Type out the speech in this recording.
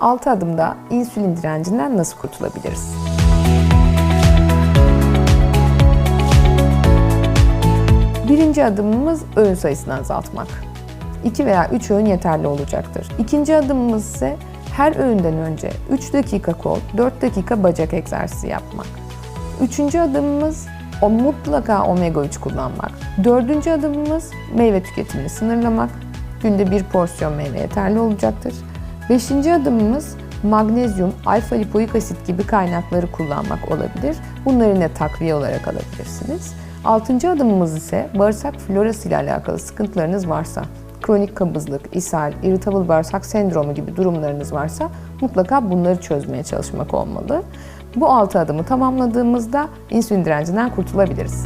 6 adımda insülin direncinden nasıl kurtulabiliriz? Birinci adımımız öğün sayısını azaltmak. 2 veya 3 öğün yeterli olacaktır. İkinci adımımız ise her öğünden önce 3 dakika kol, 4 dakika bacak egzersizi yapmak. Üçüncü adımımız o mutlaka omega 3 kullanmak. Dördüncü adımımız meyve tüketimini sınırlamak. Günde bir porsiyon meyve yeterli olacaktır. Beşinci adımımız magnezyum, alfa lipoik asit gibi kaynakları kullanmak olabilir. Bunları yine takviye olarak alabilirsiniz. Altıncı adımımız ise bağırsak florası ile alakalı sıkıntılarınız varsa, kronik kabızlık, ishal, irritable bağırsak sendromu gibi durumlarınız varsa mutlaka bunları çözmeye çalışmak olmalı. Bu altı adımı tamamladığımızda insülin direncinden kurtulabiliriz.